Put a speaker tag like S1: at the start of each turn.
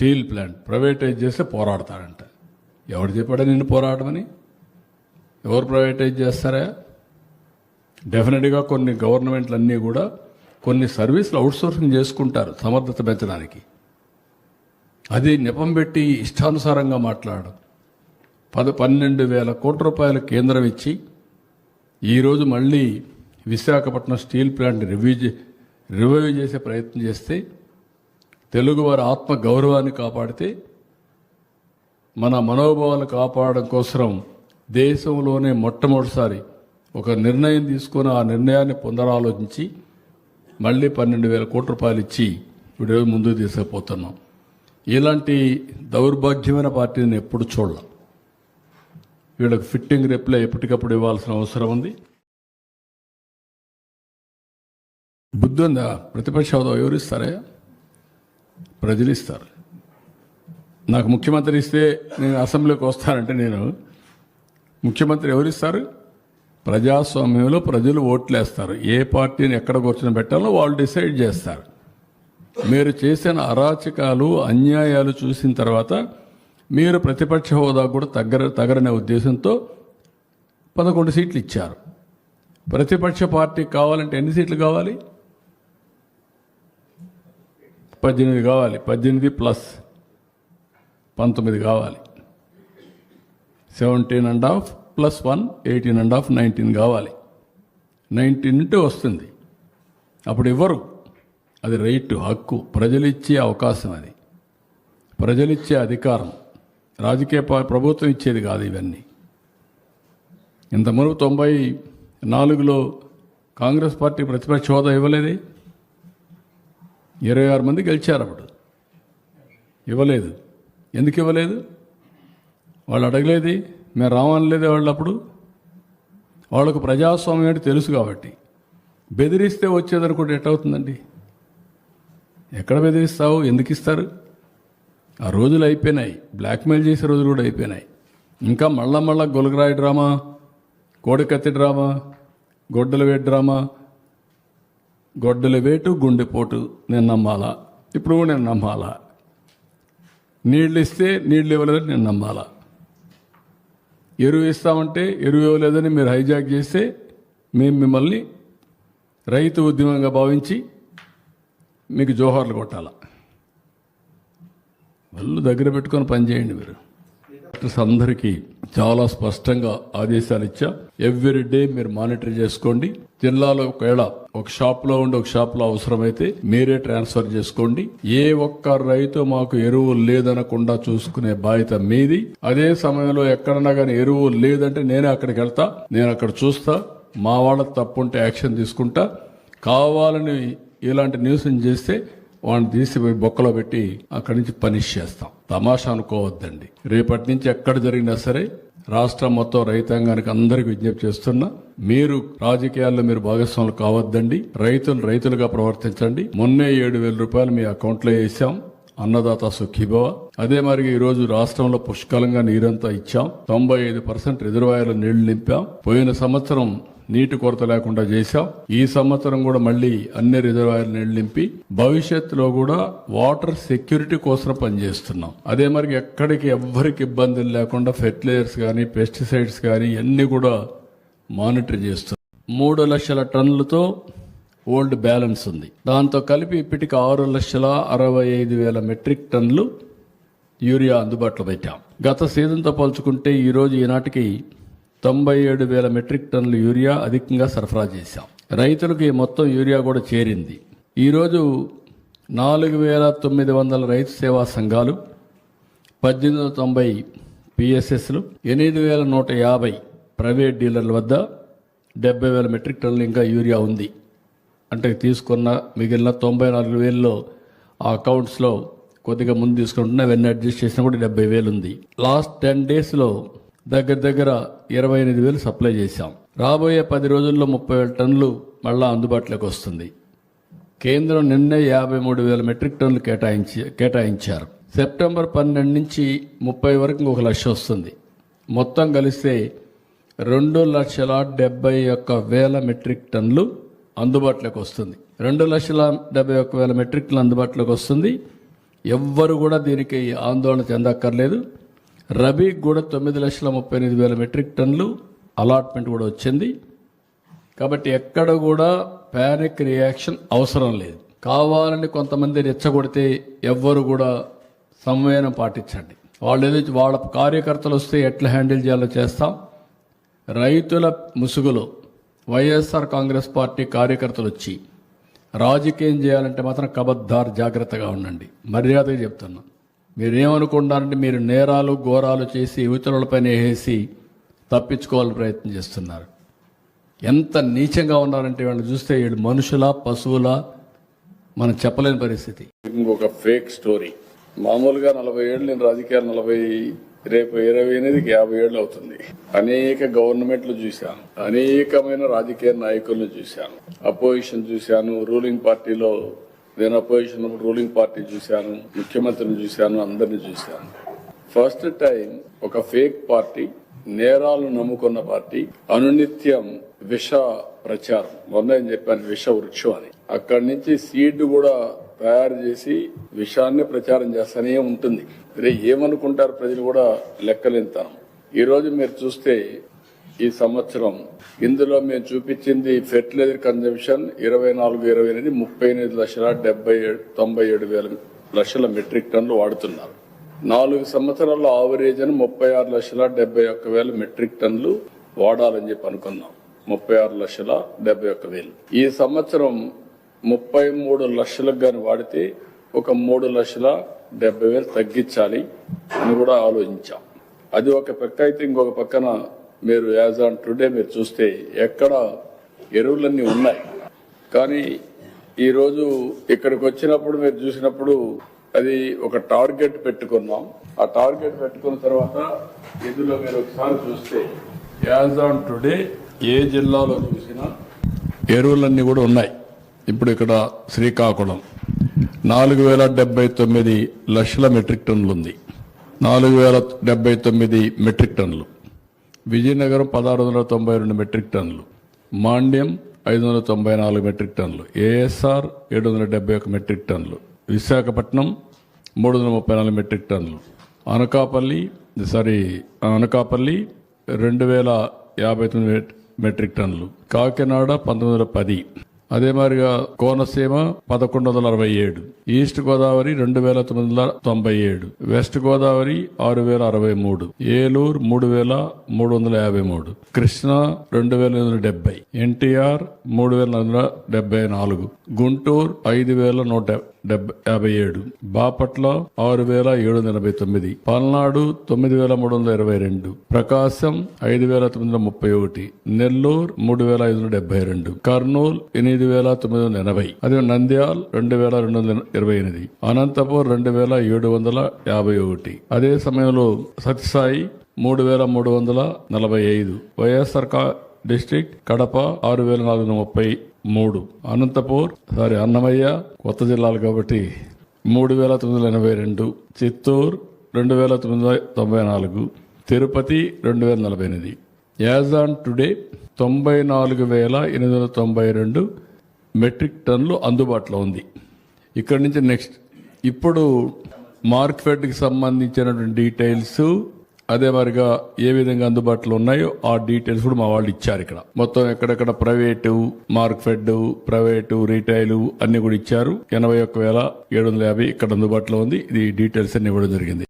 S1: Steel plant privatise చేస్తే పోరాడతాడంట. ఎవరు చెప్పాడా నిన్ను పోరాడమని? ఎవరు ప్రైవేటైజ్ చేస్తారా? డెఫినెట్గా కొన్ని గవర్నమెంట్లు అన్నీ కూడా కొన్ని సర్వీసులు అవుట్సోర్సింగ్ చేసుకుంటారు సమర్థత పెంచడానికి. అది నెపం పెట్టి ఇష్టానుసారంగా మాట్లాడడం పద పన్నెండు వేల కోట్ల రూపాయలు కేంద్రం ఇచ్చి ఈరోజు మళ్ళీ Visakhapatnam steel plant review revive చేసే ప్రయత్నం చేస్తే తెలుగువారి ఆత్మ గౌరవాన్ని కాపాడితే మన మనోభావాలు కాపాడడం కోసం దేశంలోనే మొట్టమొదటిసారి ఒక నిర్ణయం తీసుకొని ఆ నిర్ణయాన్ని పునరాలోచించి మళ్ళీ పన్నెండు వేల కోట్ల రూపాయలు ఇచ్చి ఇప్పుడు ముందుకు తీసుకుపోతున్నాం. ఇలాంటి దౌర్భాగ్యమైన పార్టీని ఎప్పుడు చూడలేం. వీళ్ళకి ఫిట్టింగ్ రిప్లై ఎప్పటికప్పుడు ఇవ్వాల్సిన అవసరం ఉంది. బుద్ధి ఉందా ప్రతిపక్ష హోదా ఎవరు ప్రజలు ఇస్తారు నాకు ముఖ్యమంత్రి ఇస్తే నేను అసెంబ్లీకి వస్తానంటే నేను ముఖ్యమంత్రి ఎవరిస్తారు? ప్రజాస్వామ్యంలో ప్రజలు ఓట్లేస్తారు. ఏ పార్టీని ఎక్కడ కూర్చొని పెట్టాలో వాళ్ళు డిసైడ్ చేస్తారు. మీరు చేసిన అరాచకాలు అన్యాయాలు చూసిన తర్వాత మీరు ప్రతిపక్ష హోదా కూడా తగ్గర తగరనే ఉద్దేశంతో పదకొండు సీట్లు ఇచ్చారు. ప్రతిపక్ష పార్టీ కావాలంటే ఎన్ని సీట్లు కావాలి? పద్దెనిమిది కావాలి. పద్దెనిమిది ప్లస్ పంతొమ్మిది కావాలి. Seventeen and half plus one eighteen and half nineteen కావాలి. నైన్టీన్ ఉంటే వస్తుంది. అప్పుడు ఇవ్వరు అది రైట్ హక్కు. ప్రజలిచ్చే అవకాశం అది. ప్రజలిచ్చే అధికారం. రాజకీయ ప్రభుత్వం ఇచ్చేది కాదు ఇవన్నీ. ఇంత మునుపు తొంభై నాలుగులో కాంగ్రెస్ పార్టీ ప్రతిపక్ష హోదా ఇవ్వలేదే? ఇరవై ఆరు మంది గెలిచారు అప్పుడు. ఇవ్వలేదు. ఎందుకు ఇవ్వలేదు? వాళ్ళు అడగలేది. మేము రావనలేదే వాళ్ళు అప్పుడు వాళ్ళకు ప్రజాస్వామ్యం అంటే తెలుసు కాబట్టి. బెదిరిస్తే వచ్చేదనుకుంటే ఎట్టవుతుందండి? ఎక్కడ బెదిరిస్తావు? ఎందుకు ఇస్తారు? ఆ రోజులు అయిపోయినాయి. బ్లాక్మెయిల్ చేసే రోజులు కూడా అయిపోయినాయి. ఇంకా మళ్ళా మళ్ళా గొలగరాయి డ్రామా కోడికత్తి డ్రామా గొడ్డల వేడి డ్రామా గొడ్డల వేటు గుండెపోటు నేను నమ్మాలా? ఇప్పుడు నేను నమ్మాలా? నీళ్ళు ఇస్తే నీళ్ళు ఇవ్వలేదని నేను నమ్మాలా? ఎరువు ఇస్తామంటే ఎరువు ఇవ్వలేదని మీరు హైజాక్ చేస్తే మేము మిమ్మల్ని రైతు ఉద్యమంగా భావించి మీకు జోహార్లు కొట్టాలా? వాళ్ళు దగ్గర పెట్టుకొని పనిచేయండి మీరు. డాక్టర్స్ అందరికీ చాలా స్పష్టంగా ఆదేశాలు ఇచ్చా. ఎవ్రీ డే మీరు మానిటర్ చేసుకోండి. జిల్లాలో ఒకవేళ ఒక షాప్లో ఉండి ఒక షాప్లో అవసరమైతే మీరే ట్రాన్స్ఫర్ చేసుకోండి. ఏ ఒక్క రైతు మాకు ఎరువు లేదనకుండా చూసుకునే బాధ్యత మీది. అదే సమయంలో ఎక్కడన్నా కానీ ఎరువు లేదంటే నేనే అక్కడికి వెళ్తా. నేను అక్కడ చూస్తా. మా వాళ్ళ తప్పుంటే యాక్షన్ తీసుకుంటా. కావాలని ఇలాంటి న్యూస్ చేస్తే వాడిని తీసిపోయి బొక్కలో పెట్టి అక్కడి నుంచి పనిష్ చేస్తాం. తమాషా అనుకోవద్దండి. రేపటి నుంచి ఎక్కడ జరిగినా సరే రాష్ట్రం మొత్తం రైతాంగానికి అందరికి విజ్ఞప్తి చేస్తున్నా మీరు రాజకీయాల్లో మీరు భాగస్వాములు కావద్దండి. రైతులు రైతులుగా ప్రవర్తించండి. మొన్నే ఏడు వేల రూపాయలు మీ అకౌంట్లో వేసాం అన్నదాత సుఖీభవ. అదే మరి ఈ రోజు రాష్ట్రంలో పుష్కలంగా నీరంతా ఇచ్చాం. తొంభై ఐదు పర్సెంట్ రిజర్వాయర్ల నీళ్ళు నింపాం. పోయిన సంవత్సరం నీటి కొరత లేకుండా చేశాం ఈ సంవత్సరం కూడా మళ్ళీ అన్ని రిజర్వాయర్లు నీళ్ళు నింపి భవిష్యత్తులో కూడా వాటర్ సెక్యూరిటీ కోసం పనిచేస్తున్నాం. అదే మరి ఎక్కడికి ఎవ్వరికి ఇబ్బందులు లేకుండా ఫెర్టిలైజర్స్ కానీ పెస్టిసైడ్స్ కానీ అన్ని కూడా మానిటర్ చేస్తున్నాం. మూడు లక్షల టన్నులతో ఓల్డ్ బ్యాలెన్స్ ఉంది. దాంతో కలిపి ఇప్పటికి ఆరు లక్షల అరవై ఐదు వేల మెట్రిక్ టన్నులు యూరియా అందుబాటులో పెట్టాం. గత సీజన్తో పోల్చుకుంటే ఈరోజు ఈనాటికి తొంభై ఏడు వేల మెట్రిక్ టన్నులు యూరియా అధికంగా సరఫరా చేశాం. రైతులకు ఈ మొత్తం యూరియా కూడా చేరింది. ఈరోజు నాలుగు వేల తొమ్మిది వందల రైతు సేవా సంఘాలు పద్దెనిమిది వందల తొంభై పిఎస్ఎస్లు ఎనిమిది వేల నూట యాభై ప్రైవేట్ డీలర్ల వద్ద డెబ్బై వేల మెట్రిక్ టన్నులు ఇంకా యూరియా ఉంది. అంటే తీసుకున్న మిగిలిన తొంభై నాలుగు వేలలో ఆ అకౌంట్స్లో కొద్దిగా ముందు తీసుకుంటున్నా అవన్నీ అడ్జస్ట్ చేసినా కూడా డెబ్బై వేలు ఉంది. లాస్ట్ టెన్ డేస్లో దగ్గర దగ్గర ఇరవై ఎనిమిది వేలు సప్లై చేశాం. రాబోయే పది రోజుల్లో ముప్పై వేల టన్నులు మళ్ళా అందుబాటులోకి వస్తుంది. కేంద్రం నిన్నే యాభై మూడు వేల మెట్రిక్ టన్నులు కేటాయించి కేటాయించారు. సెప్టెంబర్ పన్నెండు నుంచి ముప్పై వరకు ఒక లక్ష వస్తుంది. మొత్తం కలిస్తే రెండు లక్షల డెబ్బై ఒక్క వేల మెట్రిక్ టన్నులు అందుబాటులోకి వస్తుంది. రెండు లక్షల డెబ్బై ఒక్క వేల మెట్రిక్ టన్నులు అందుబాటులోకి వస్తుంది. ఎవ్వరు కూడా దీనికి ఆందోళన చెందక్కర్లేదు. రబీకి కూడా తొమ్మిది లక్షల ముప్పై ఎనిమిది వేల మెట్రిక్ టన్నులు అలాట్మెంట్ కూడా వచ్చింది. కాబట్టి ఎక్కడ కూడా ప్యానిక్ రియాక్షన్ అవసరం లేదు. కావాలని కొంతమంది రెచ్చగొడితే ఎవ్వరు కూడా సంవేదన పాటించండి. వాళ్ళు ఏదో వాళ్ళ కార్యకర్తలు వస్తే ఎట్లా హ్యాండిల్ చేయాలో చేస్తాం. రైతుల ముసుగులో వైఎస్ఆర్ కాంగ్రెస్ పార్టీ కార్యకర్తలు వచ్చి రాజకీయం చేయాలంటే మాత్రం కబద్దార్ జాగ్రత్తగా ఉండండి. మర్యాదగా చెప్తున్నా. మీరేమనుకుంటారంటే మీరు నేరాలు ఘోరాలు చేసి ఇతరులపైన వేసి తప్పించుకోవాలని ప్రయత్నం చేస్తున్నారు. ఎంత నీచంగా ఉన్నారంటే వాళ్ళు చూస్తే వీళ్ళు మనుషుల పశువుల మనం చెప్పలేని పరిస్థితి. ఇంకొక ఫేక్ స్టోరీ మామూలుగా నలభై ఏళ్ళు నేను రాజకీయాలు నలభై రేపు ఇరవై ఎనిమిదికి యాభై ఏళ్ళు అవుతుంది. అనేక గవర్నమెంట్లు చూశాను. అనేకమైన రాజకీయ నాయకులను చూశాను. అపోజిషన్ చూశాను రూలింగ్ పార్టీలో నేను అపోజిషన్ రూలింగ్ పార్టీ చూశాను ముఖ్యమంత్రిని చూశాను అందరిని చూశాను. ఫస్ట్ టైం ఒక ఫేక్ పార్టీ నేరాలు నమ్ముకున్న పార్టీ అనునిత్యం విష ప్రచారం. మొన్న ఏం చెప్పాను విష వృక్షం అని. అక్కడి నుంచి సీడ్ కూడా తయారు చేసి విషాన్ని ప్రచారం చేస్తానే ఉంటుంది. రే ఏమనుకుంటారు ప్రజలు కూడా లెక్కలేంతనం ఈ రోజు మీరు చూస్తే ఈ సంవత్సరం. ఇందులో మేము చూపించింది ఫెర్టిలైజర్ కన్జంప్షన్ ఇరవై నాలుగు ఇరవై ఎనిమిది ముప్పై ఎనిమిది లక్షల డెబ్బై ఏడు తొంభై ఏడు వేల లక్షల మెట్రిక్ టన్నులు వాడుతున్నారు. నాలుగు సంవత్సరాల ఆవరేజ్ అని ముప్పై ఆరు లక్షల డెబ్బై ఒక్క వేల మెట్రిక్ టన్లు వాడాలని చెప్పి అనుకున్నాం. ముప్పై ఆరు లక్షల డెబ్బై ఒక్క వేలు. ఈ సంవత్సరం ముప్పై మూడు లక్షలకు గాని వాడితే ఒక మూడు లక్షల డెబ్బై వేలు తగ్గించాలి అని కూడా ఆలోచించాం. అది ఒక పక్క అయితే ఇంకొక పక్కన మీరు యాజ్ ఆన్ టుడే మీరు చూస్తే ఎక్కడ ఎరువులన్నీ ఉన్నాయి. కానీ ఈరోజు ఇక్కడికి వచ్చినప్పుడు మీరు చూసినప్పుడు అది ఒక టార్గెట్ పెట్టుకున్నాం. ఆ టార్గెట్ పెట్టుకున్న తర్వాత ఇందులో మీరు ఒకసారి చూస్తే యాజ్ ఆన్ టుడే ఏ జిల్లాలో చూసినా ఎరువులన్నీ కూడా ఉన్నాయి. ఇప్పుడు ఇక్కడ శ్రీకాకుళం. నాలుగు వేల డెబ్బై తొమ్మిది లక్షల మెట్రిక్ టన్నులు ఉంది. నాలుగు వేల డెబ్బై తొమ్మిది మెట్రిక్ టన్నులు. విజయనగరం పదహారు వందల తొంభై రెండు మెట్రిక్ టన్నులు. మాండ్యం ఐదు వందల తొంభై నాలుగు మెట్రిక్ టన్నులు. ఏఎస్ఆర్ ఏడు వందల డెబ్బై ఒక మెట్రిక్ టన్నులు. విశాఖపట్నం మూడు వందల ముప్పై నాలుగు మెట్రిక్ టన్నులు. అనకాపల్లి సారీ అనకాపల్లి రెండు వేల యాభై తొమ్మిది మెట్రిక్ టన్నులు. కాకినాడ పంతొమ్మిది వందల పది. అదే మాదిరిగా కోనసీమ పదకొండు వందల అరవై ఏడు ఈస్ట్ గోదావరి రెండు వేల తొమ్మిది వందల తొంభై ఏడు వెస్ట్ గోదావరి ఆరు వేల అరవై మూడు ఏలూరు మూడు వేల మూడు వందల యాభై మూడు కృష్ణా రెండు వేల ఎనిమిది వందల డెబ్బై ఎన్టీఆర్ మూడు వేల నాలుగు డెబ్బై నాలుగు గుంటూరు ఐదు వేల నూట యాభై ఏడు. బాపట్ల ఆరు వేల ఏడు వందల ఎనభై తొమ్మిది. పల్నాడు తొమ్మిది వేల మూడు వందల ఇరవై రెండు. ప్రకాశం ఐదు వేల తొమ్మిది వందల ముప్పై ఒకటి. నెల్లూరు మూడు వేల ఐదు వందల డెబ్బై రెండు. కర్నూలు ఎనిమిది వేల తొమ్మిది వందల ఎనభై. అదే నంద్యాల్ రెండు వేల రెండు వందల ఇరవై ఎనిమిది. అనంతపూర్ రెండు వేల ఏడు వందల యాభై ఒకటి. అదే సమయంలో సత్యసాయి మూడు వేల మూడు వందల నలభై ఐదు. వైఎస్ఆర్ కా డిస్టిక్ కడప ఆరు వేల నాలుగు వందల ముప్పై మూడు. అనంతపూర్ సారీ అన్నమయ్య కొత్త జిల్లాలు కాబట్టి మూడు వేల తొమ్మిది వందల ఎనభై రెండు. చిత్తూరు రెండు వేల తొమ్మిది వందల తొంభై నాలుగు. తిరుపతి రెండు వేల నలభై ఎనిమిది. యాజ్ ఆన్ టుడే తొంభై నాలుగు వేల ఎనిమిది వందల తొంభై రెండు మెట్రిక్ టన్నులు అందుబాటులో ఉంది. ఇక్కడి నుంచి నెక్స్ట్. ఇప్పుడు మార్కెట్కి సంబంధించినటువంటి డీటెయిల్స్ అదే మరిగా ఏ విధంగా అందుబాటులో ఉన్నాయో ఆ డీటెయిల్స్ కూడా మా వాళ్ళు ఇచ్చారు ఇక్కడ. మొత్తం ఎక్కడెక్కడ ప్రైవేటు మార్క్ఫెడ్ ప్రైవేటు రీటైల్ అన్ని కూడా ఇచ్చారు. ఎనభై ఒక్క వేల ఏడు వందల యాభై ఇక్కడ అందుబాటులో ఉంది. ఇది డీటెయిల్స్ అన్ని ఇవ్వడం జరిగింది.